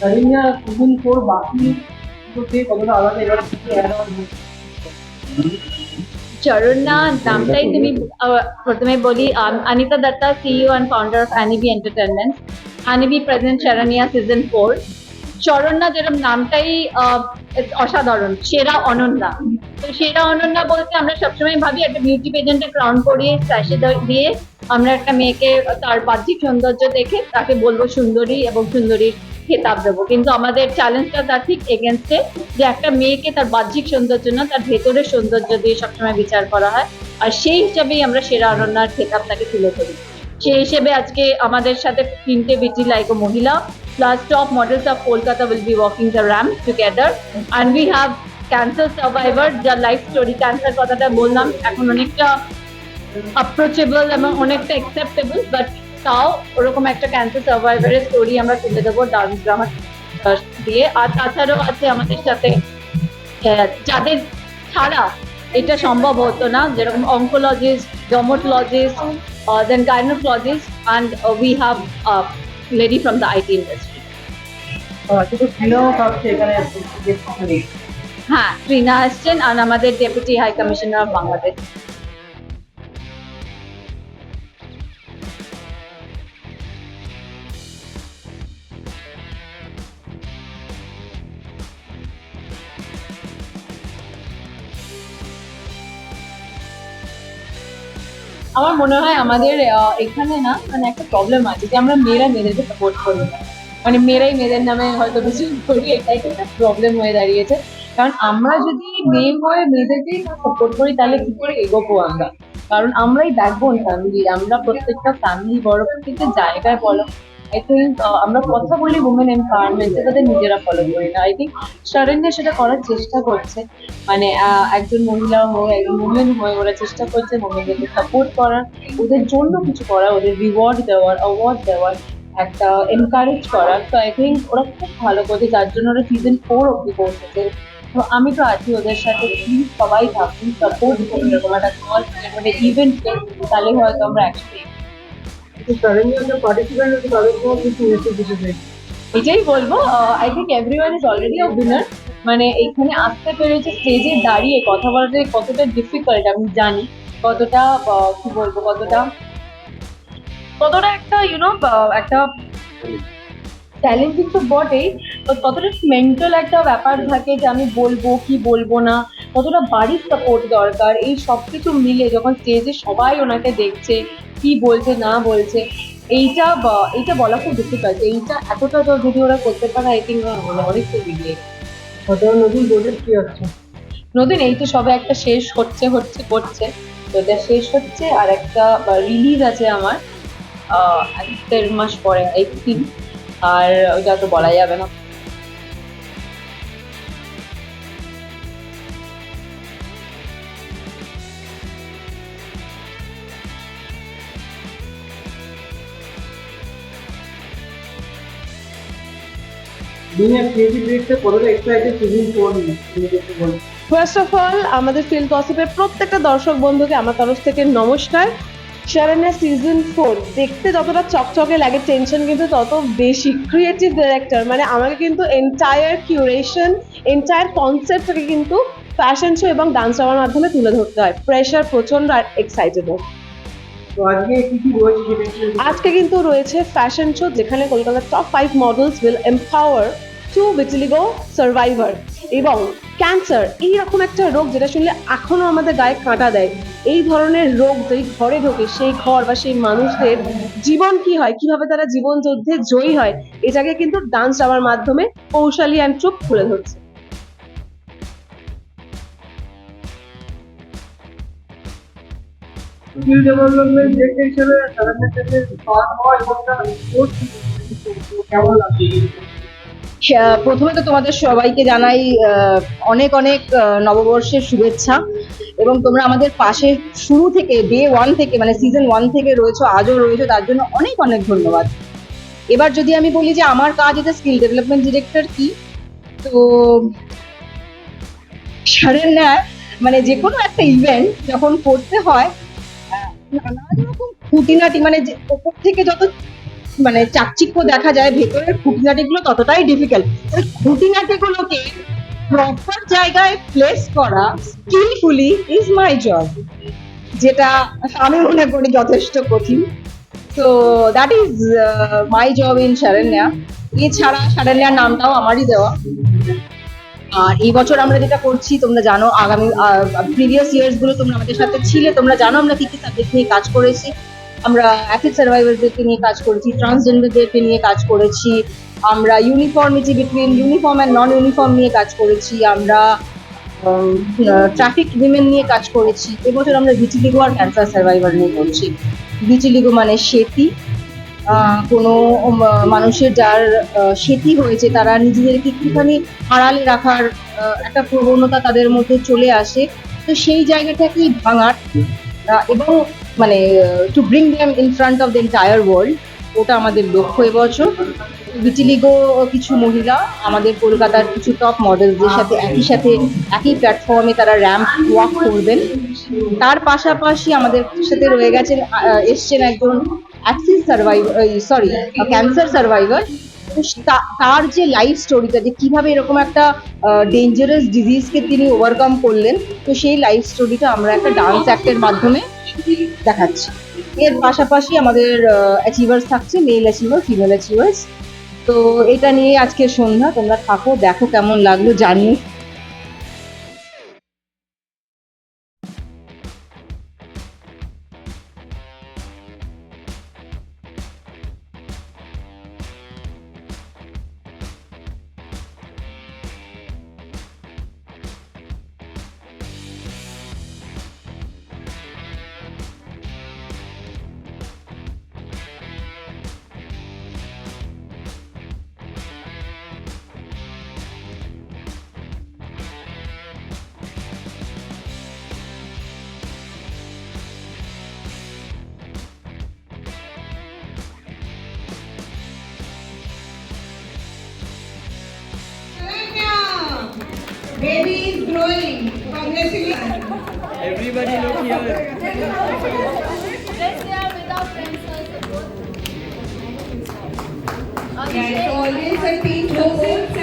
Season four বাকি কতটা আলাদা, এবার কিছু চরণা, নামটাই তুমি প্রথমে বলি Anita Datta CEO and founder of অ্যানিবি entertainment অ্যানিবি present Sharanya season four যেরকম নামটাই অসাধারণ, সেরা অনন্যা। তো সেরা অনন্যা বলতে আমরা সবসময় ভাবি, একটা বিউটি পেজেন্টে ক্রাউন করিয়ে স্যাশে দিয়ে আমরা একটা মেয়েকে, তার বাহ্যিক সৌন্দর্য দেখে তাকে বলব সুন্দরী এবং সুন্দরীর খেতাব দেবো। কিন্তু আমাদের চ্যালেঞ্জটা তার ঠিক এগেনস্টে যে একটা মেয়েকে তার বাহ্যিক সৌন্দর্য না, তার ভেতরের সৌন্দর্য দিয়ে সবসময় বিচার করা হয়। আর সেই হিসাবেই আমরা সেরা অনন্যার খেতাব তাকে তুলে ধরি। সেই হিসেবে আজকে আমাদের সাথে তিনটে বিটি লাইক মহিলা plus top models of Kolkata will be walking the ramp together and we have cancer survivor যা লাইফ স্টোরি ক্যান্সার কথাটা বললাম, এখন অনেকটা অ্যাপ্রোচেবল এবং অনেকটা অ্যাকসেপ্টেবল বাট তাও ওরকম একটা ক্যান্সার সার্ভাইভারের স্টোরি আমরা তুলে দেবো ডান্স ড্রামা দিয়ে। আর তাছাড়াও আছে আমাদের সাথে যাদের ছাড়া এটা সম্ভব হতো না যেরকম oncologist dermatologist then gynaecologist and we have lady from the IT industry. হ্যাঁ রিনা আসছেন আর আমাদের ডেপুটি হাই কমিশনার বাংলাদেশ আমার মনে হয় আমাদের এখানে না মানে একটা প্রবলেম আছে যে আমরা মেয়েরা মেয়েদেরকে সাপোর্ট করি না। মানে মেয়েরাই মেয়েদের নামে হয়তো কিছু করি, এটাই একটা প্রবলেম হয়ে দাঁড়িয়েছে। কারণ আমরা যদি মেয়ে হয়ে মেয়েদেরকে সাপোর্ট করি, তাহলে কি করে এগোবো আমরা? কারণ আমরাই দেখব ফ্যামিলি আমরা প্রত্যেকটা ফ্যামিলি বড় প্রত্যেকটা জায়গায় বলো আই থিঙ্ক আমরা কথা বলি উমেন এম্পাওয়ারমেন্টে তাদের নিজেরা ফলো করি না। আই থিঙ্ক শরণ্য সেটা করার চেষ্টা করছে। মানে একজন মহিলা হয়ে একজন উমেন হয়ে ওরা চেষ্টা করছে মহিলাদেরকে সাপোর্ট করার। ওদের জন্য কিছু করার, ওদের রিওয়ার্ড দেওয়ার অ্যাওয়ার্ড দেওয়ার, একটা এনকারেজ করার। তো আই থিঙ্ক ওরা খুব ভালো করছে, যার জন্য ওরা সিজন ফোর অব্দি পৌঁছেছে তো, আমি তো আছি ওদের সাথে সবাই থাকুন সাপোর্ট করুন, এরকম একটা ইভেন্ট তাহলে হয়তো আমরা একসাথে এটাই বলব I think everyone is already a winner মানে এখানে আসতে পেরেছে স্টেজে দাঁড়িয়ে কথা বলাটা কতটা ডিফিকাল্ট আমি জানি। কতটা কি বলব, কতটা কতটা একটা ইউনো একটা চ্যালেঞ্জিং তো বটেই কতটা মেন্টাল একটা ব্যাপার থাকে যে আমি বলব, কি বলব না, কতটা বাড়ির সাপোর্ট দরকার, এই সব কিছু মিলে যখন স্টেজে সবাই ওনাকে দেখছে কি বলছে না বলছে এইটা এইটা বলা খুব ডিফিকাল্ট এইটা এতটা তো যদি ওরা করতে পারে আই থিঙ্ক অনেক তো এগিয়ে নতুন প্রজেক্ট কি আছে নতুন এই তো সবে একটা শেষ হচ্ছে হচ্ছে করছে। তো এটা শেষ হচ্ছে আর একটা রিলিজ আছে আমার আহ, দেড় মাস পরে এই তিন আর ওটা তো বলা যাবে না। কতটা excited for first of all আমাদের ফিল্ম গসিপের প্রত্যেকটা দর্শক বন্ধুকে আমার তরফ থেকে নমস্কার। শারণ্যা সিজন ফোর দেখতে যতটা চকচকে লাগে টেনশন কিন্তু তত বেশি। ক্রিয়েটিভ ডিরেক্টর মানে আমাকে কিন্তু এন্টায়ার কিউরেশন এন্টায়ার কনসেপ্টটাকে কিন্তু ফ্যাশন শো এবং ডান্স ড্রামার মাধ্যমে তুলে ধরতে হয়। প্রেশার প্রচণ্ড আর এক্সাইটেবল আজকে কিন্তু রয়েছে ফ্যাশন শো যেখানে কলকাতার top five models will empower to vitiligo survivor এবং ক্যান্সার এইরকম একটা রোগ যেটা শুনলে এখনও আমাদের গায়ে কাঁটা দেয়। এই ধরনের রোগ যেই ঘরে ঢোকে, সেই ঘর বা সেই মানুষদের জীবন কি হয়, কীভাবে তারা জীবন যুদ্ধে জয়ী হয়, এটাকে কিন্তু ডান্স ড্রামার মাধ্যমে কৌশালী অ্যান্ড চুপ তুলে ধরছে। ডেভেলপমেন্ট ডিরেক্টর হিসেবে শরণ্যার সাথে পাওয়া এবং তার কেমন লাগছে প্রথমে তো তোমাদের সবাইকে জানাই অনেক অনেক নববর্ষের শুভেচ্ছা। এবং তোমরা আমাদের পাশে শুরু থেকে ডে ওয়ান থেকে মানে সিজন ওয়ান থেকে রয়েছো, আজও রয়েছো, তার জন্য অনেক অনেক ধন্যবাদ। এবার যদি আমি বলি যে আমার কাজ এটা স্কিল ডেভেলপমেন্ট ডিরেক্টর কি, তো সারেন্যার মানে যে কোনো একটা ইভেন্ট যখন করতে হয় নানান রকম খুঁটিনাটি মানে ওপর থেকে যত মানে চাকচিক্য দেখা যায়, ভেতরের খুঁটিনাটিগুলো ততটাই ডিফিকাল্ট ওই খুঁটিনাটিগুলোকে প্রপার জায়গায় প্লেস করা স্কিলফুলি ইজ মাই জব যেটা আমি মনে করি যথেষ্ট কঠিন। তো that is my job in Sharanya এছাড়া শারণ্যার নামটাও আমারই দেওয়া। আর এই বছর আমরা যেটা করছি, তোমরা জানো, আগামী প্রিভিয়াস ইয়ার্সগুলো তোমরা আমাদের সাথে ছিলে, তোমরা জানো আমরা কি কি সাবজেক্ট নিয়ে কাজ করেছি আমরা অ্যাথিক সার্ভাইভারদেরকে নিয়ে কাজ করেছি ট্রান্সজেন্ডারদেরকে নিয়ে কাজ করেছি, আমরা uniformity between uniform and non uniform নিয়ে কাজ করেছি, আমরা ট্রাফিক উইমেন নিয়ে কাজ করেছি, এবছর আমরা ভিচিলিগো আর ক্যান্সার সার্ভাইভার নিয়ে করছি। ভিচিলিগো মানে সেতি কোনো মানুষের যার সেতি হয়েছে তারা নিজেদেরকে একটুখানি আড়ালে রাখার একটা প্রবণতা তাদের মধ্যে চলে আসে। তো সেই জায়গাটাকেই ভাঙার এবং মানে to bring them in front of the entire world ওটা আমাদের লক্ষ্য এবছর। বিটিলিগো কিছু মহিলা, আমাদের কলকাতার কিছু টপ মডেলদের সাথে একই সাথে, একই প্ল্যাটফর্মে তারা র্যাম্প ওয়াক করবেন। তার পাশাপাশি আমাদের সাথে রয়ে গেছেন এসছেন একজন axis survivor sorry cancer survivor তার যে লাইফ স্টোরিটা যে কীভাবে এরকম একটা ডেঞ্জারাস ডিজিজকে তিনি ওভারকাম করলেন, তো সেই লাইফ স্টোরিটা আমরা একটা ডান্স অ্যাক্টের মাধ্যমে দেখাচ্ছি? এর পাশাপাশি আমাদের অ্যাচিভার্স থাকছে মেল অ্যাচিভার ফিমেল অ্যাচিভার্স তো এটা নিয়ে আজকে সন্ধ্যা, তোমরা থাকো, দেখো কেমন লাগল, জানিও। Baby is growing. Congratulations. Everybody look here. Yeah, so always a team closing